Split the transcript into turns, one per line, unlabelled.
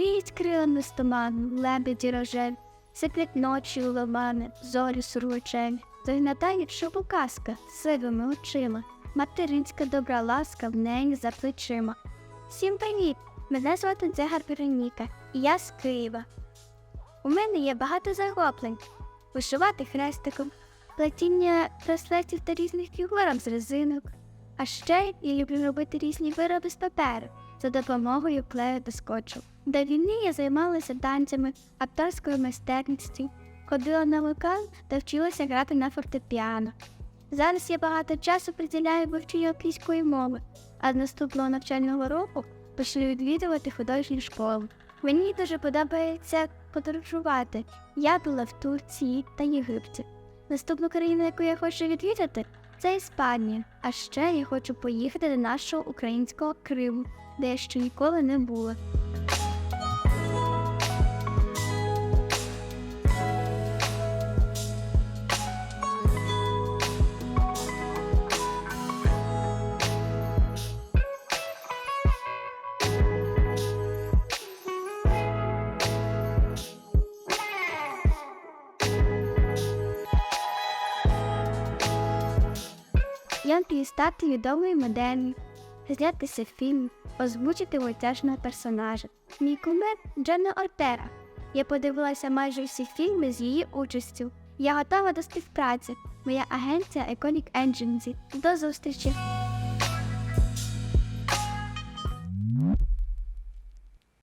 Мріють крилами з туману, лебеді рожеві, сиплять ночі у ломани, зорі сургучеві. Заглядає шубу казка сивими очима, материнська добра ласка в неї за плечима. Всім привіт! Мене звати Дзегар Вероніка, і я з Києва. У мене є багато захоплень. Вишивати хрестиком, плетіння браслетів та різних фігурок з резинок. А ще я люблю робити різні вироби з паперу за допомогою клею та скотчу. До війни я займалася танцями, акторською майстерністю, ходила на вокал та вчилася грати на фортепіано. Зараз я багато часу приділяю вивченню англійської мови, а з наступного навчального року почну відвідувати художню школу. Мені дуже подобається подорожувати. Я була в Турції та Єгипті. Наступну країну, яку я хочу відвідати, це Іспанія. А ще я хочу поїхати до нашого українського Криму, де ще ніколи не була. Я мрію стати відомою моделлю, знятися фільм, озвучити мультяшного персонажа. Мій кумир Дженна Ортера. Я подивилася майже всі фільми з її участю. Я готова до співпраці. Моя агенція Iconic Agency. До зустрічі!